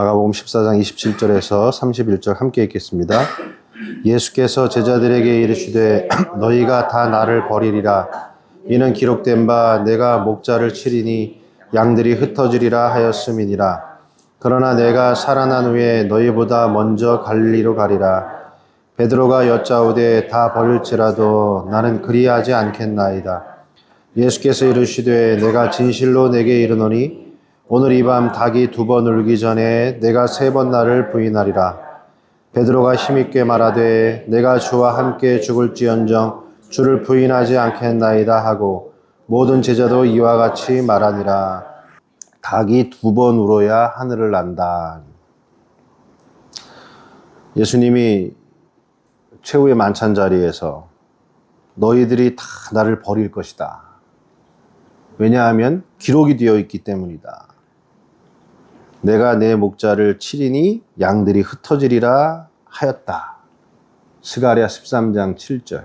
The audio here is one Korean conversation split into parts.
마가복음 14장 27절에서 31절 함께 읽겠습니다. 예수께서 제자들에게 이르시되 너희가 다 나를 버리리라. 이는 기록된 바 내가 목자를 치리니 양들이 흩어지리라 하였음이니라. 그러나 내가 살아난 후에 너희보다 먼저 갈릴리로 가리라. 베드로가 여짜오되 다 버릴지라도 나는 그리하지 않겠나이다. 예수께서 이르시되 내가 진실로 내게 이르노니 오늘 이 밤 닭이 두 번 울기 전에 내가 세 번 나를 부인하리라. 베드로가 힘있게 말하되 내가 주와 함께 죽을지언정 주를 부인하지 않겠나이다 하고 모든 제자도 이와 같이 말하니라. 닭이 두 번 울어야 하늘을 난다. 예수님이 최후의 만찬 자리에서 너희들이 다 나를 버릴 것이다. 왜냐하면 기록이 되어 있기 때문이다. 내가 내 목자를 치리니 양들이 흩어지리라 하였다. 스가랴 13장 7절.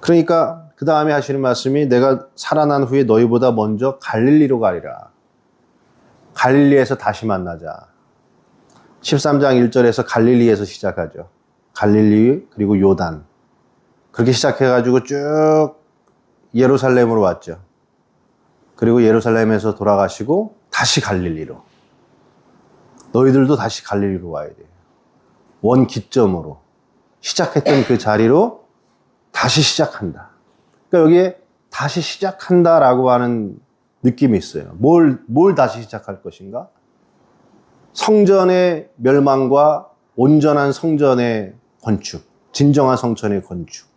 그러니까 그 다음에 하시는 말씀이 내가 살아난 후에 너희보다 먼저 갈릴리로 가리라. 갈릴리에서 다시 만나자. 13장 1절에서 갈릴리에서 시작하죠. 갈릴리 그리고 요단. 그렇게 시작해 가지고 쭉 예루살렘으로 왔죠. 그리고 예루살렘에서 돌아가시고 다시 갈릴리로. 너희들도 다시 갈릴리로 와야 돼요. 원 기점으로. 시작했던 그 자리로 다시 시작한다. 그러니까 여기에 다시 시작한다라고 하는 느낌이 있어요. 뭘, 뭘 다시 시작할 것인가? 성전의 멸망과 온전한 성전의 건축, 진정한 성전의 건축.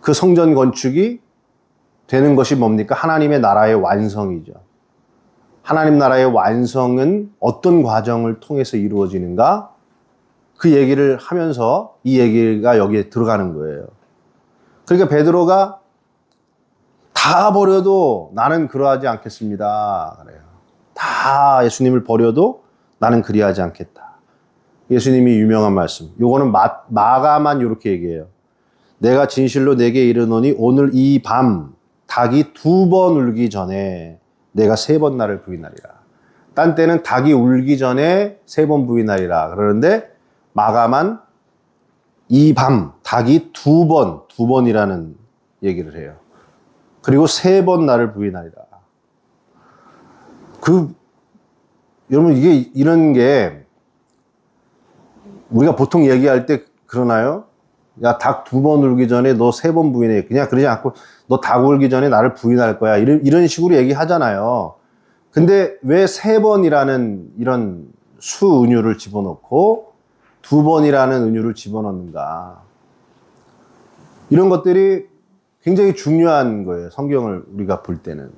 그 성전 건축이 되는 것이 뭡니까? 하나님의 나라의 완성이죠. 하나님 나라의 완성은 어떤 과정을 통해서 이루어지는가? 그 얘기를 하면서 이 얘기가 여기에 들어가는 거예요. 그러니까 베드로가 다 버려도 나는 그러하지 않겠습니다. 그래요. 다 예수님을 버려도 나는 그리하지 않겠다. 예수님이 유명한 말씀. 요거는 마, 마가만 이렇게 얘기해요. 내가 진실로 내게 이르노니 오늘 이 밤 닭이 두 번 울기 전에 내가 세 번 나를 부인하리라. 딴 때는 닭이 울기 전에 세 번 부인하리라. 그러는데 마가만 이밤 닭이 두 번, 두 번이라는 얘기를 해요. 그리고 세 번 나를 부인하리라. 그, 여러분 이게 이런 게 우리가 보통 얘기할 때 그러나요? 야, 닭 두 번 울기 전에 너 세 번 부인해. 그냥 그러지 않고 너 닭 울기 전에 나를 부인할 거야. 이런, 이런 식으로 얘기하잖아요. 근데 왜 세 번이라는 이런 수 은유를 집어넣고 두 번이라는 은유를 집어넣는가. 이런 것들이 굉장히 중요한 거예요. 성경을 우리가 볼 때는.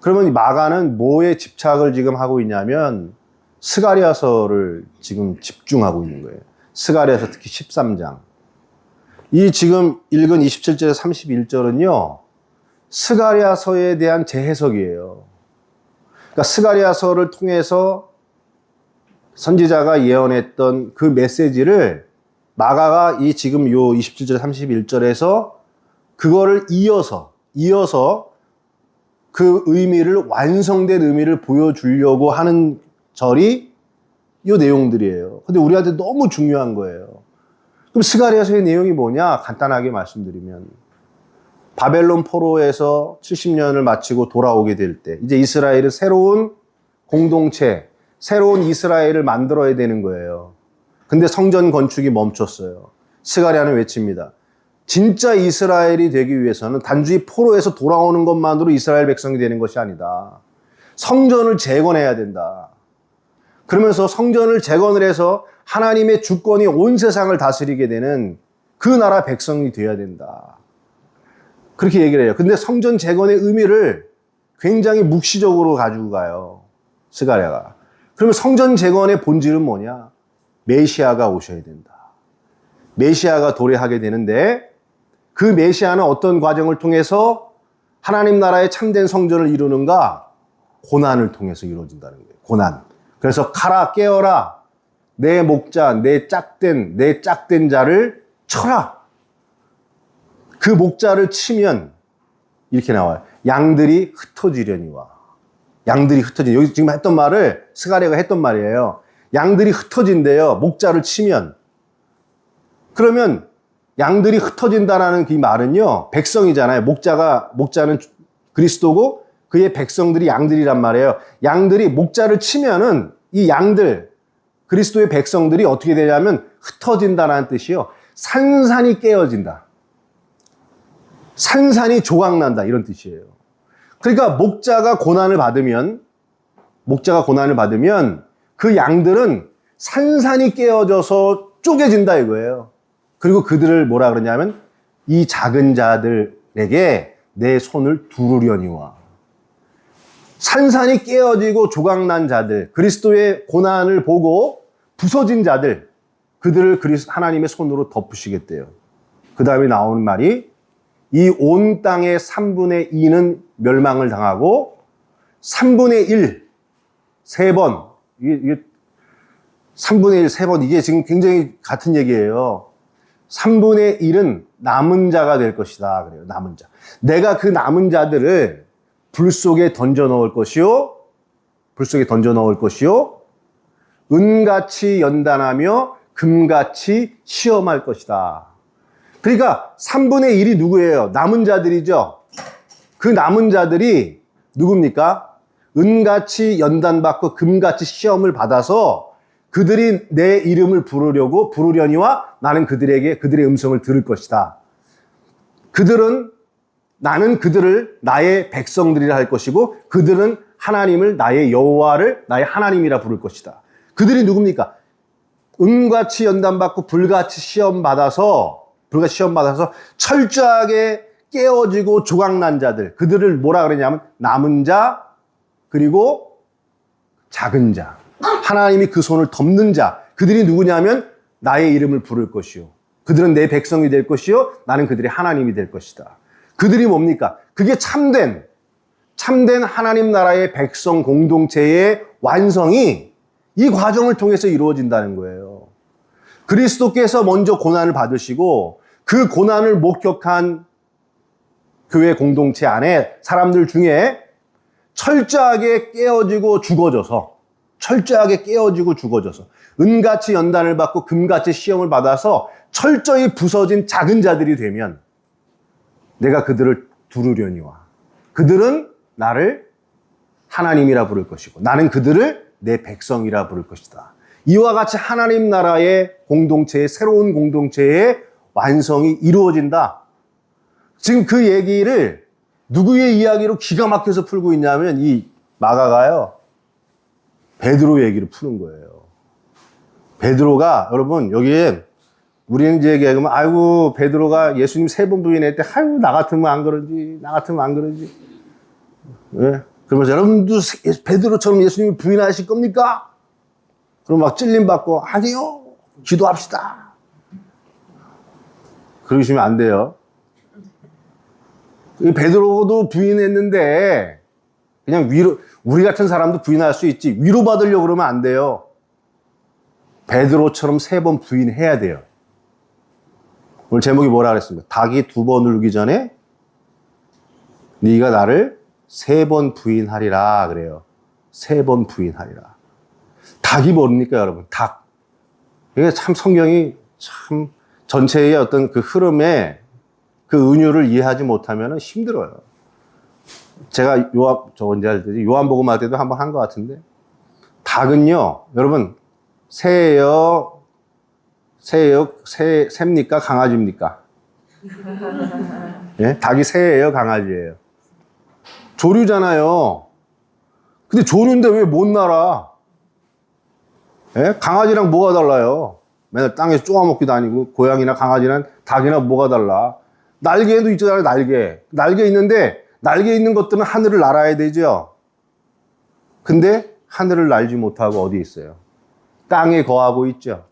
그러면 마가는 뭐에 집착을 지금 하고 있냐면 스가리아서를 지금 집중하고 있는 거예요. 스가리아서 특히 13장. 이 지금 읽은 27절에서 31절은요, 스가리아서에 대한 재해석이에요. 그러니까 스가리아서를 통해서 선지자가 예언했던 그 메시지를 마가가 이 지금 요 27절, 31절에서 그거를 이어서, 이어서 그 의미를, 완성된 의미를 보여주려고 하는 절이 요 내용들이에요. 근데 우리한테 너무 중요한 거예요. 그럼 스가리아서의 내용이 뭐냐? 간단하게 말씀드리면 바벨론 포로에서 70년을 마치고 돌아오게 될 때 이제 이스라엘은 새로운 공동체, 새로운 이스라엘을 만들어야 되는 거예요. 근데 성전 건축이 멈췄어요. 스가리아는 외칩니다. 진짜 이스라엘이 되기 위해서는 단지 포로에서 돌아오는 것만으로 이스라엘 백성이 되는 것이 아니다. 성전을 재건해야 된다. 그러면서 성전을 재건을 해서 하나님의 주권이 온 세상을 다스리게 되는 그 나라 백성이 되어야 된다. 그렇게 얘기를 해요. 근데 성전 재건의 의미를 굉장히 묵시적으로 가지고 가요. 스가랴가. 그러면 성전 재건의 본질은 뭐냐? 메시아가 오셔야 된다. 메시아가 도래하게 되는데 그 메시아는 어떤 과정을 통해서 하나님 나라의 참된 성전을 이루는가? 고난을 통해서 이루어진다는 거예요. 고난. 그래서 가라 깨어라 내 목자 내 짝된 내 짝된 자를 쳐라 그 목자를 치면 이렇게 나와요 양들이 흩어지려니와 양들이 흩어진 여기 지금 했던 말을 스가랴가 했던 말이에요. 양들이 흩어진대요. 목자를 치면 그러면 양들이 흩어진다라는 그 말은요 백성이잖아요. 목자가 목자는 그리스도고 그의 백성들이 양들이란 말이에요. 양들이 목자를 치면은 이 양들 그리스도의 백성들이 어떻게 되냐면 흩어진다라는 뜻이요. 산산이 깨어진다. 산산이 조각난다 이런 뜻이에요. 그러니까 목자가 고난을 받으면 목자가 고난을 받으면 그 양들은 산산이 깨어져서 쪼개진다 이거예요. 그리고 그들을 뭐라 그러냐면 이 작은 자들에게 내 손을 두르려니와 산산이 깨어지고 조각난 자들 그리스도의 고난을 보고 부서진 자들 그들을 그리스 하나님의 손으로 덮으시겠대요. 그 다음에 나오는 말이 이 온 땅의 3분의 2는 멸망을 당하고 3분의 1, 세 번, 이게, 이게 3분의 1, 세 번, 이게 지금 굉장히 같은 얘기예요. 3분의 1은 남은 자가 될 것이다. 그래요. 남은 자. 내가 그 남은 자들을 불 속에 던져 넣을 것이요. 불 속에 던져 넣을 것이요. 은같이 연단하며 금같이 시험할 것이다. 그러니까 3분의 1이 누구예요? 남은 자들이죠. 그 남은 자들이 누굽니까? 은같이 연단받고 금같이 시험을 받아서 그들이 내 이름을 부르려고 부르려니와 나는 그들에게 그들의 음성을 들을 것이다. 그들은 나는 그들을 나의 백성들이라 할 것이고 그들은 하나님을 나의 여호와를 나의 하나님이라 부를 것이다. 그들이 누굽니까? 은같이 연단받고 불같이 시험 받아서 불같이 시험 받아서 철저하게 깨어지고 조각난 자들. 그들을 뭐라 그러냐면 남은 자 그리고 작은 자. 하나님이 그 손을 덮는 자. 그들이 누구냐면 나의 이름을 부를 것이요. 그들은 내 백성이 될 것이요. 나는 그들의 하나님이 될 것이다 그들이 뭡니까? 그게 참된 참된 하나님 나라의 백성 공동체의 완성이 이 과정을 통해서 이루어진다는 거예요. 그리스도께서 먼저 고난을 받으시고 그 고난을 목격한 교회 공동체 안에 사람들 중에 철저하게 깨어지고 죽어져서 철저하게 깨어지고 죽어져서 은같이 연단을 받고 금같이 시험을 받아서 철저히 부서진 작은 자들이 되면 내가 그들을 두르려니와 그들은 나를 하나님이라 부를 것이고 나는 그들을 내 백성이라 부를 것이다. 이와 같이 하나님 나라의 공동체의 새로운 공동체의 완성이 이루어진다. 지금 그 얘기를 누구의 이야기로 기가 막혀서 풀고 있냐면 이 마가가요. 베드로 얘기를 푸는 거예요. 베드로가 여러분 여기에 우리는 이제 얘기하면 아이고 베드로가 예수님 세 번 부인했을 때 아이고 나 같으면 안 그러지 나 같으면 안 그러지. 예? 그러면서 여러분도 베드로처럼 예수님 부인하실 겁니까? 그럼 막 찔림 받고 아니요 기도합시다. 그러시면 안 돼요. 이 베드로도 부인했는데 그냥 위로 우리 같은 사람도 부인할 수 있지. 위로 받으려고 그러면 안 돼요. 베드로처럼 세 번 부인해야 돼요 오늘 제목이 뭐라 그랬습니까? 닭이 두 번 울기 전에 네가 나를 세 번 부인하리라 그래요. 세 번 부인하리라. 닭이 뭡니까 여러분? 닭. 이게 참 성경이 참 전체의 어떤 그 흐름에 그 은유를 이해하지 못하면 힘들어요. 제가 요한 저 언제 할 때지 요한복음 할 때도 한번 한 것 같은데 닭은요 여러분 새예요 새예요? 새, 새입니까? 강아지입니까? 예? 닭이 새예요? 강아지예요? 조류잖아요. 근데 조류인데 왜 못 날아? 예? 강아지랑 뭐가 달라요? 맨날 땅에서 쪼아먹기도 아니고, 고양이나 강아지랑 닭이나 뭐가 달라? 날개도 있잖아요, 날개. 날개 있는데, 날개 있는 것들은 하늘을 날아야 되죠? 근데 하늘을 날지 못하고 어디 있어요? 땅에 거하고 있죠?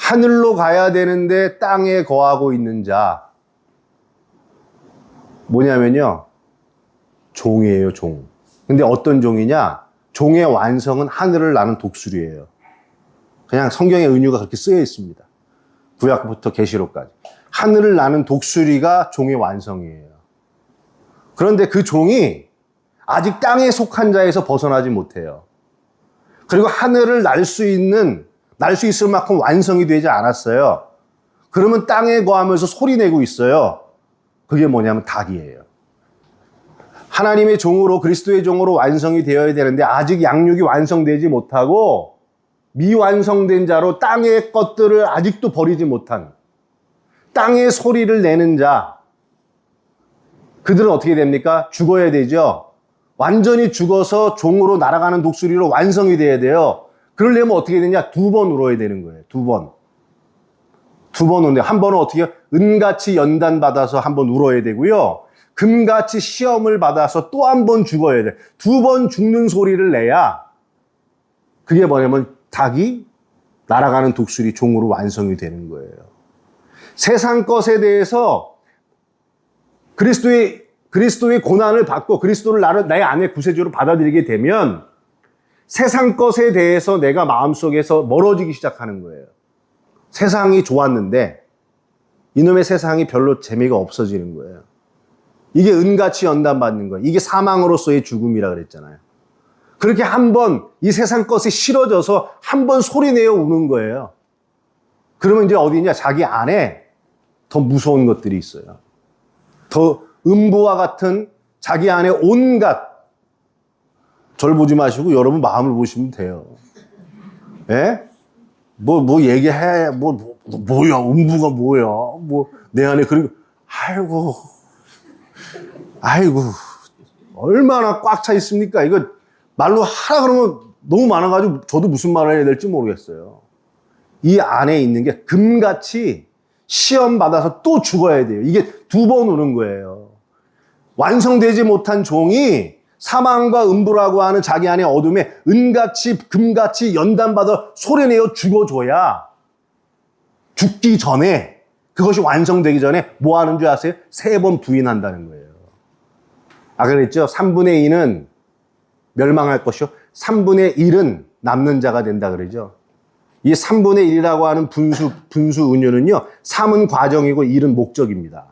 하늘로 가야 되는데 땅에 거하고 있는 자. 뭐냐면요. 종이에요, 종. 근데 어떤 종이냐? 종의 완성은 하늘을 나는 독수리예요. 그냥 성경의 은유가 그렇게 쓰여 있습니다. 구약부터 계시록까지. 하늘을 나는 독수리가 종의 완성이에요. 그런데 그 종이 아직 땅에 속한 자에서 벗어나지 못해요. 그리고 하늘을 날 수 있는, 날 수 있을 만큼 완성이 되지 않았어요. 그러면 땅에 거하면서 소리 내고 있어요. 그게 뭐냐면 닭이에요. 하나님의 종으로 그리스도의 종으로 완성이 되어야 되는데 아직 양육이 완성되지 못하고 미완성된 자로 땅의 것들을 아직도 버리지 못한 땅의 소리를 내는 자 그들은 어떻게 됩니까? 죽어야 되죠. 완전히 죽어서 종으로 날아가는 독수리로 완성이 돼야 돼요. 그러려면 어떻게 되냐? 두 번 울어야 되는 거예요. 두 번. 두 번 우는데 한 번은 어떻게 해요? 은같이 연단 받아서 한 번 울어야 되고요. 금같이 시험을 받아서 또 한 번 죽어야 돼. 두 번 죽는 소리를 내야 그게 뭐냐면 닭이 날아가는 독수리 종으로 완성이 되는 거예요. 세상 것에 대해서 그리스도의 그리스도의 고난을 받고 그리스도를 나를 나의 안에 구세주로 받아들이게 되면 세상 것에 대해서 내가 마음속에서 멀어지기 시작하는 거예요. 세상이 좋았는데 이놈의 세상이 별로 재미가 없어지는 거예요. 이게 은같이 연단받는 거예요. 이게 사망으로서의 죽음이라 그랬잖아요. 그렇게 한 번 이 세상 것에 싫어져서 한 번 소리내어 우는 거예요. 그러면 이제 어디냐? 자기 안에 더 무서운 것들이 있어요. 더 음부와 같은 자기 안에 온갖 절 보지 마시고 여러분 마음을 보시면 돼요. 예? 뭐, 뭐 얘기해. 뭐, 뭐, 뭐야. 음부가 뭐야. 뭐, 내 안에 그리고, 아이고. 아이고. 얼마나 꽉 차 있습니까? 이거 말로 하라 그러면 너무 많아가지고 저도 무슨 말을 해야 될지 모르겠어요. 이 안에 있는 게 금같이 시험 받아서 또 죽어야 돼요. 이게 두 번 오는 거예요. 완성되지 못한 종이 사망과 음부라고 하는 자기 안의 어둠에 은같이 금같이 연단받아 소리내어 죽어줘야 죽기 전에 그것이 완성되기 전에 뭐 하는 줄 아세요? 세 번 부인한다는 거예요. 아까 그랬죠? 3분의 2는 멸망할 것이요. 3분의 1은 남는 자가 된다 그러죠. 이 3분의 1이라고 하는 분수, 분수 은유는요, 3은 과정이고 1은 목적입니다.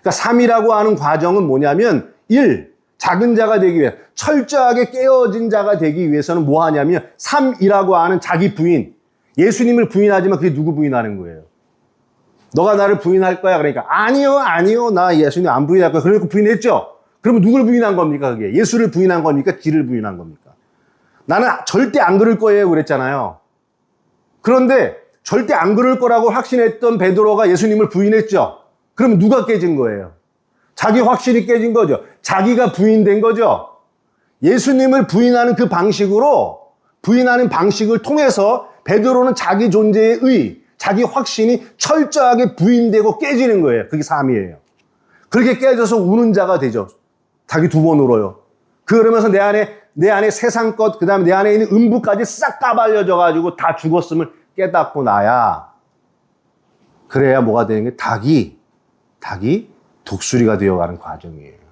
그러니까 3이라고 하는 과정은 뭐냐면 1, 작은 자가 되기 위해 철저하게 깨어진 자가 되기 위해서는 뭐 하냐면 3이라고 하는 자기 부인, 예수님을 부인하지만 그게 누구 부인하는 거예요? 너가 나를 부인할 거야. 그러니까 아니요, 아니요. 나 예수님 안 부인할 거야. 그러니까 부인했죠. 그러면 누굴 부인한 겁니까? 그게 예수를 부인한 겁니까? 지를 부인한 겁니까? 나는 절대 안 그럴 거예요. 그랬잖아요. 그런데 절대 안 그럴 거라고 확신했던 베드로가 예수님을 부인했죠. 그럼 누가 깨진 거예요? 자기 확신이 깨진 거죠. 자기가 부인된 거죠. 예수님을 부인하는 그 방식으로 부인하는 방식을 통해서 베드로는 자기 존재의 의, 자기 확신이 철저하게 부인되고 깨지는 거예요. 그게 삶이에요. 그렇게 깨져서 우는 자가 되죠. 자기 두 번 울어요. 그러면서 내 안에 내 안에 세상 것, 그 다음에 내 안에 있는 음부까지 싹 까발려져 가지고 다 죽었음을 깨닫고 나야. 그래야 뭐가 되는 게 닭이, 닭이 독수리가 되어가는 과정이에요.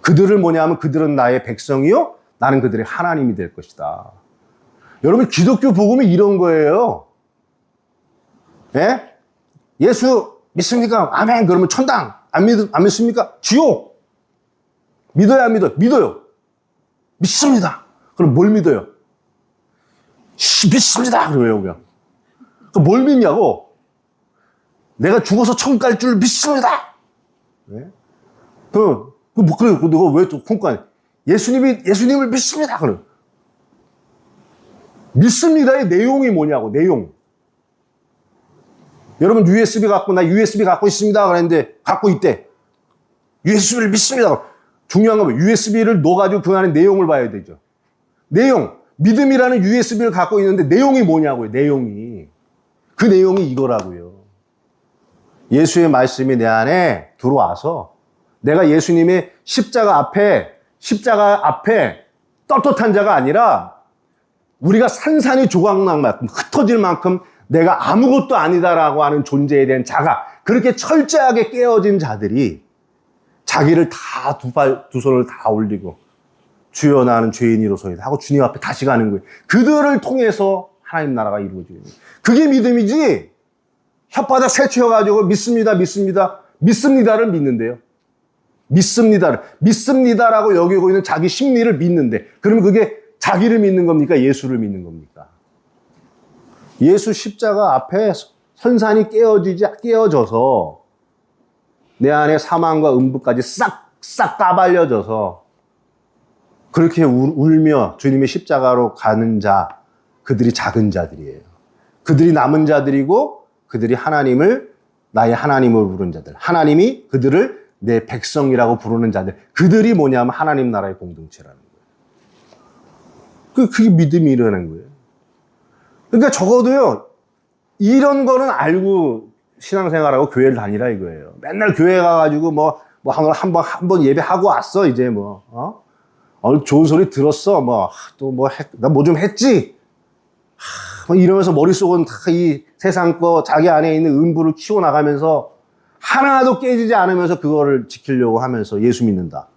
그들을 뭐냐면 그들은 나의 백성이요. 나는 그들의 하나님이 될 것이다. 여러분, 기독교 복음이 이런 거예요. 예? 예수 믿습니까? 아멘. 그러면 천당. 안, 믿, 안 믿습니까? 지옥. 믿어요, 안 믿어요? 믿어요. 믿습니다. 그럼 뭘 믿어요? 씨, 믿습니다. 그래요, 그냥. 그럼 뭘 믿냐고? 내가 죽어서 천국 갈줄 믿습니다. 네? 그, 그, 뭐, 그래, 그, 너가 왜 또, 콩관, 예수님이, 예수님을 믿습니다. 그래. 믿습니다의 내용이 뭐냐고, 내용. 여러분, USB 갖고, 나 USB 갖고 있습니다. 그랬는데, 갖고 있대. USB를 믿습니다. 중요한 건 USB를 넣어가지고 그 안에 내용을 봐야 되죠. 내용. 믿음이라는 USB를 갖고 있는데 내용이 뭐냐고요, 내용이. 그 내용이 이거라고요. 예수의 말씀이 내 안에 들어와서 내가 예수님의 십자가 앞에, 십자가 앞에 떳떳한 자가 아니라 우리가 산산이 조각날 만큼, 흩어질 만큼 내가 아무것도 아니다라고 하는 존재에 대한 자가 그렇게 철저하게 깨어진 자들이 자기를 다 두 발, 두 손을 다 올리고 주여 나는 죄인이로소이다 하고 주님 앞에 다시 가는 거예요. 그들을 통해서 하나님 나라가 이루어지는 거예요. 그게 믿음이지 혓바닥 새치워가지고 믿습니다, 믿습니다, 믿습니다를 믿는데요. 믿습니다. 믿습니다라고 여기고 있는 자기 심리를 믿는데, 그러면 그게 자기를 믿는 겁니까? 예수를 믿는 겁니까? 예수 십자가 앞에 선산이 깨어지지, 깨어져서 내 안에 사망과 음부까지 싹, 싹 까발려져서 그렇게 울, 울며 주님의 십자가로 가는 자, 그들이 작은 자들이에요. 그들이 남은 자들이고 그들이 하나님을 나의 하나님을 부르는 자들. 하나님이 그들을 내 백성이라고 부르는 자들. 그들이 뭐냐면 하나님 나라의 공동체라는 거예요. 그, 그게 믿음이라는 거예요. 그러니까 적어도요, 이런 거는 알고 신앙생활하고 교회를 다니라 이거예요. 맨날 교회 가가지고 뭐, 뭐, 한, 한 번, 한 번 예배하고 왔어, 이제 뭐, 어? 오늘 좋은 소리 들었어, 뭐, 또 뭐, 나 뭐 좀 했지? 이러면서 머릿속은 다 이 세상 거 자기 안에 있는 음부를 키워 나가면서 하나도 깨지지 않으면서 그거를 지키려고 하면서 예수 믿는다.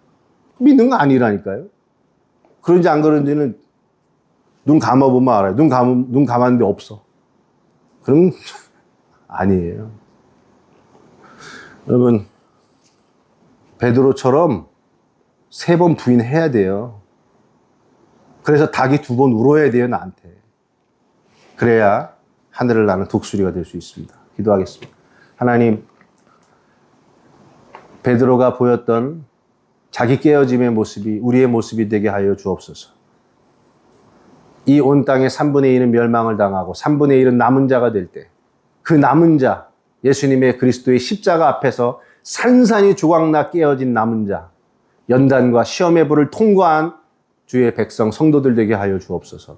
믿는 거 아니라니까요. 그런지 안 그런지는 눈 감아보면 알아요. 눈 감, 눈 감았는데 없어. 그럼 아니에요. 여러분, 베드로처럼 세 번 부인해야 돼요. 그래서 닭이 두 번 울어야 돼요, 나한테. 그래야 하늘을 나는 독수리가 될 수 있습니다. 기도하겠습니다. 하나님, 베드로가 보였던 자기 깨어짐의 모습이 우리의 모습이 되게 하여 주옵소서. 이 온 땅의 3분의 1은 멸망을 당하고 3분의 1은 남은 자가 될 때, 그 남은 자, 예수님의 그리스도의 십자가 앞에서 산산이 조각나 깨어진 남은 자, 연단과 시험의 불을 통과한 주의 백성 성도들 되게 하여 주옵소서.